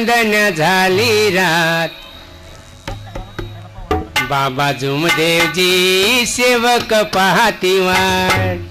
चांदण्या झाली रात. बाबा जुमदेवजी सेवक पाहती वाट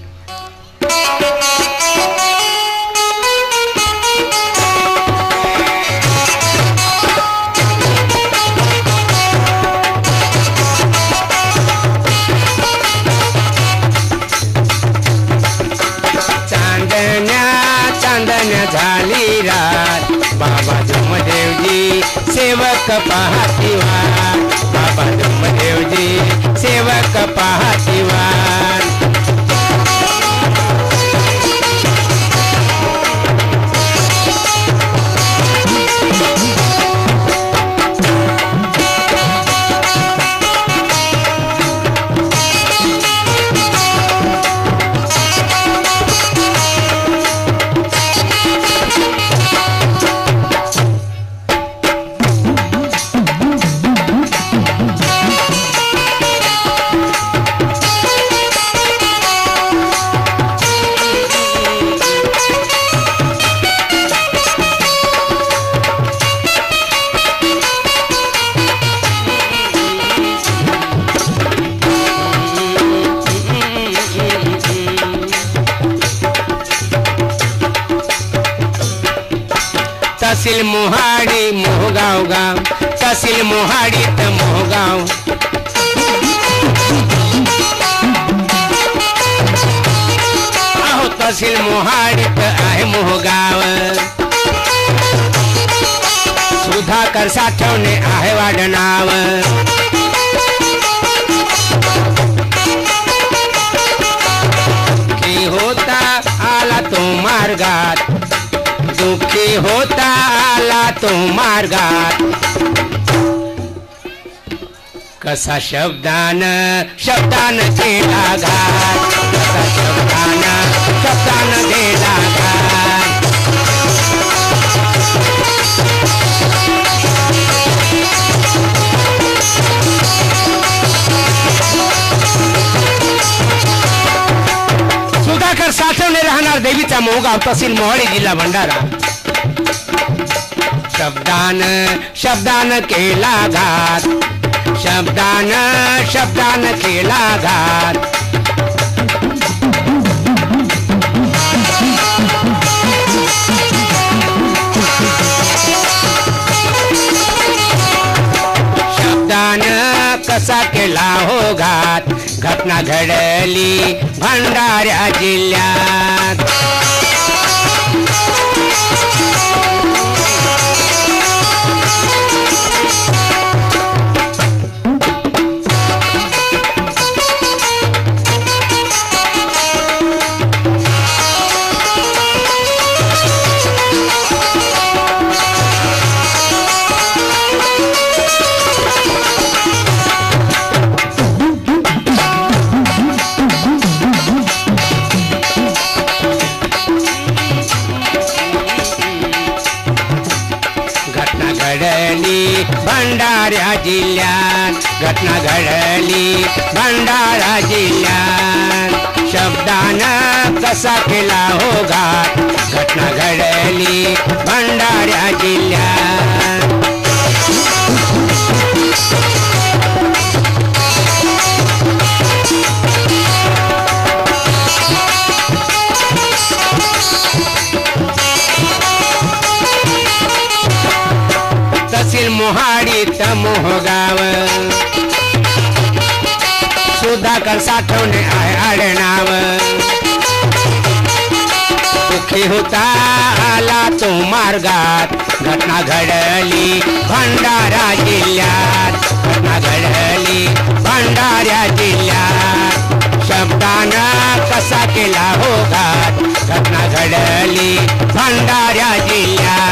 सेवक तहसील मोहाडी मोहगाव गाव. तहसील मोहाडी तर मोहगाव. अहो तहसील मोहाडीत आहे मोहगाव. सुधाकर साठवणे आहे वाडनाव की होता आला तो मार्गात. दुःखी होता जातो मार्गात. कसा शब्दान शब्दान केला घात कसा शब्दान शब्दान केला घात सुधाकर साठवणे राहणार देवीचा मोहगाव तहसील मोहळी जिल्हा भंडारा. शब्दान शब्दान केला घात शब्दान शब्दान केला घात शब्दान कसा केला हो घात? घटना घडली भंडाऱ्या जिल्ह्यात. जिल्ह्यात घटना घडली भंडारा जिल्ह्यात. शब्दान कसा केला हो घात घटना घडली भंडारा जिल्ह्यात. मोहाडीत मोहगाव. सुधाकर साठवणे आहे आडनाव. दुःखी होता आला तो मार्गात. घटना घडली भंडारा जिल्ह्यात. घटना घडली भंडारा जिल्ह्यात. शब्दानं कसा केला होता घटना घडली भंडारा जिल्ह्यात.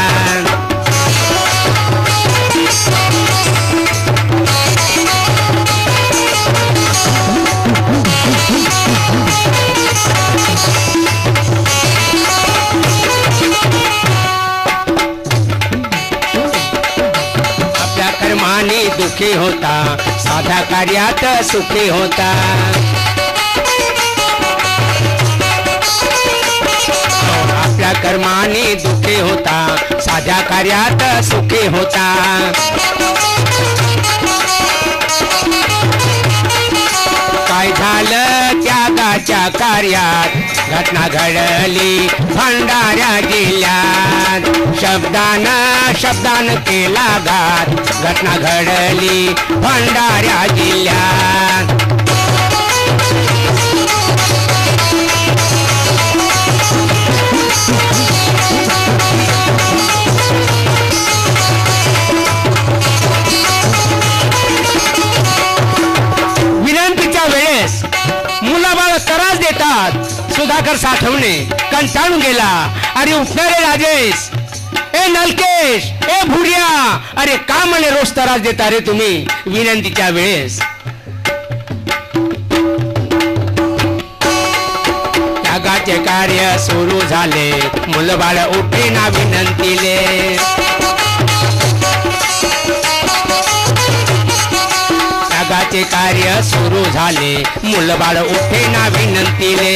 सुखी होता साध्या कार्यात सुखी होता. आपल्या कर्माने दुखी होता साध्या कार्यात सुखी होता. काय झालं त्यागाच्या कार्यात? घटना घडली भंडाऱ्या जिल्ह्यात. शब्दानं शब्दानं केला घात. घटना घडली भंडाऱ्या जिल्ह्यात. सुधाकर साठवणे कंटाळून गेला. अरे उठणारे राजेश. ए नलकेश ए भुर्या. अरे का म्हणे रोज त्रास देता रे तुम्ही विनंतीच्या वेळेस. कार्य सुरू झाले. मुलबाळ उठे ना विनंतीले. जगाचे कार्य सुरू झाले. मुलबाळ उठे ना विनंतीले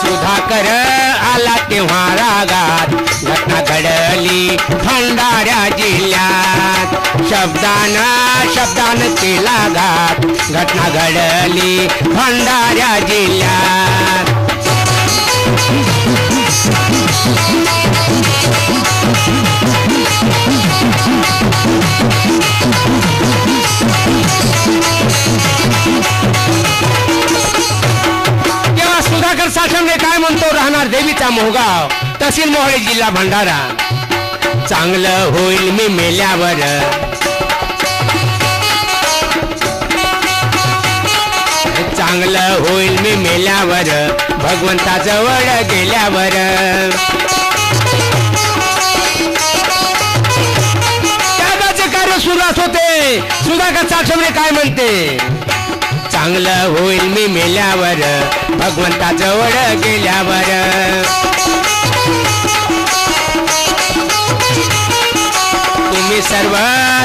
सुधाकर आला तेव्हा रागात. घटना घडली भंडाऱ्या जिल्ह्यात. शब्दानं शब्दानं केला घात. घटना घडली भंडाऱ्या जिल्ह्यात. काय म्हणतो राहणार देवीचा मोहगाव. तहसील मोहळे जिल्हा भंडारा. चांगलं होईल मी मेल्यावर. चांगलं होईल मी मेल्यावर. भगवंताजवळ गेल्यावर. त्यागाचे कार्य सुरुवात होते सुधाकर साठवणे काय म्हणते? चांगलं होईल मी मेल्यावर. भगवंताजवळ गेल्यावर. तुम्ही सर्व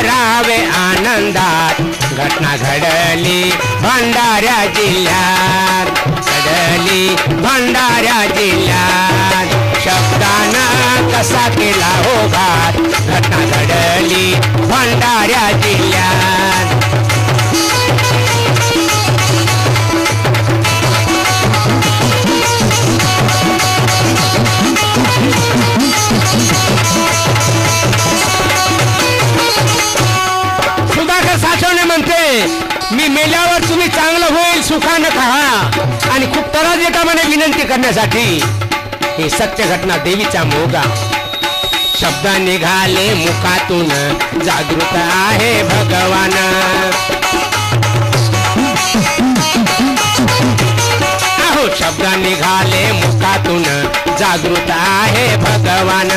राहावे आनंदात. घटना घडली भंडाऱ्या जिल्ह्यात. घडली भंडाऱ्या जिल्ह्यात. शब्दानं कसा केला हो घात घटना घडली भंडाऱ्या जिल्ह्यात. विनंती करण्यासाठी ही सत्य घटना देवीचा मोगा. शब्द निघाले मुखातून जागृत आहे भगवान. अहो शब्द निघाले मुखातून जागृत आहे भगवान.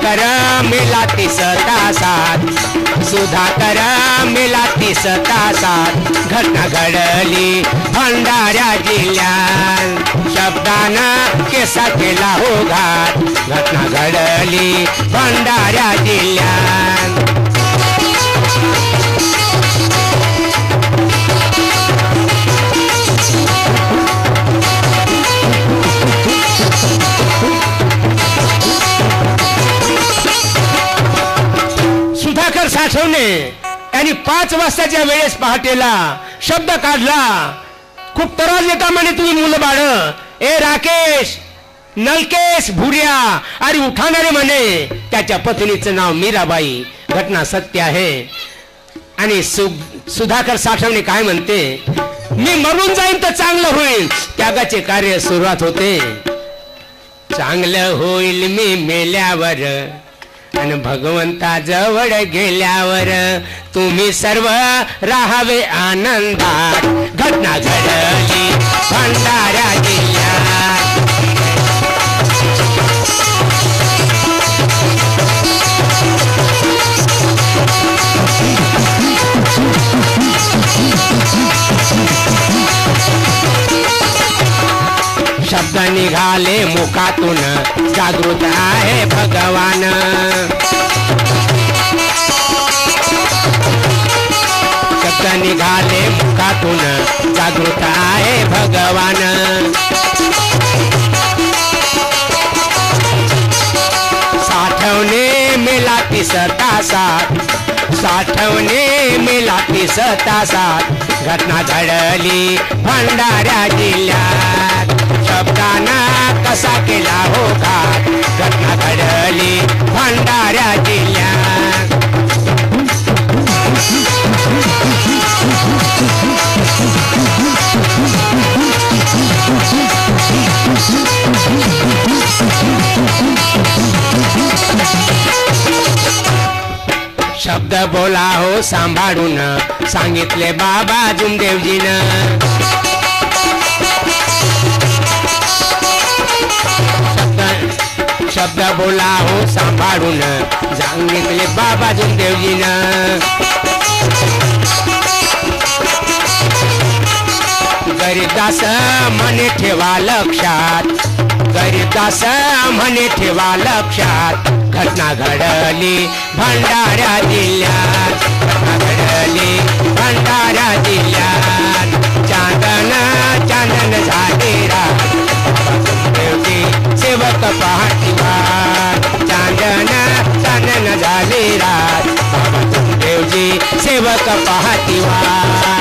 सुधाकर मिला तिसता तासात सुधाकर मिला तिसता तासात घटना घडली भंडाऱ्या जिल्ह्यात. शब्दानं केसा केला हो घात घटना घडली भंडाऱ्या जिल्ह्यात. ठेवणे. त्यांनी पाच वाजताच्या वेळेस पहाटेला शब्द काढला. खूप त्रास देता म्हणे तुम्ही मुलं बाळ ए राकेश नलकेश भुर्या. अरे उठाणारे म्हणे. त्याच्या पत्नीचं नाव मीराबाई. घटना सत्य आहे. आणि सु सुधाकर साठवणे काय म्हणते? मी मरून जाईन तर चांगलं होईल. त्यागाचे कार्य सुरुवात होते. चांगलं होईल मी मेल्यावर. आणि भगवंताजवळ गेल्यावर तुम्ही सर्व राहावे आनंदात. घटना घडली भंडाऱ्या जिल्ह्यात शब्द निघाले मुखातून. जागृत आहे भगवान. जागृत आहे भगवान. साठवणे मेला पिसता तासात साठवणे मेला पिसता तासात घटना घडली भंडाऱ्या जिल्ह्यात. शब्दाना कसा केला हो का घटना घडली भंडाऱ्या जिल्ह्यात. शब्द बोला हो सांभाळून. सांगितले बाबा जुमदेवजीनं. शब्द शब्द बोला हो सांभाळून. सांगितले बाबा जुमदेवजीनं. गरिदास म्हणे ठेवा लक्षात. गरिदास म्हणे ठेवा लक्षात. घटना घडली भंडारा जिल्ह्यात. घडली भंडारा जिल्ह्यात. चांदन चांदन झाले राजी सेवक पहाटीवार चांदन चांदन झाले रावजी सेवक पहाटीवार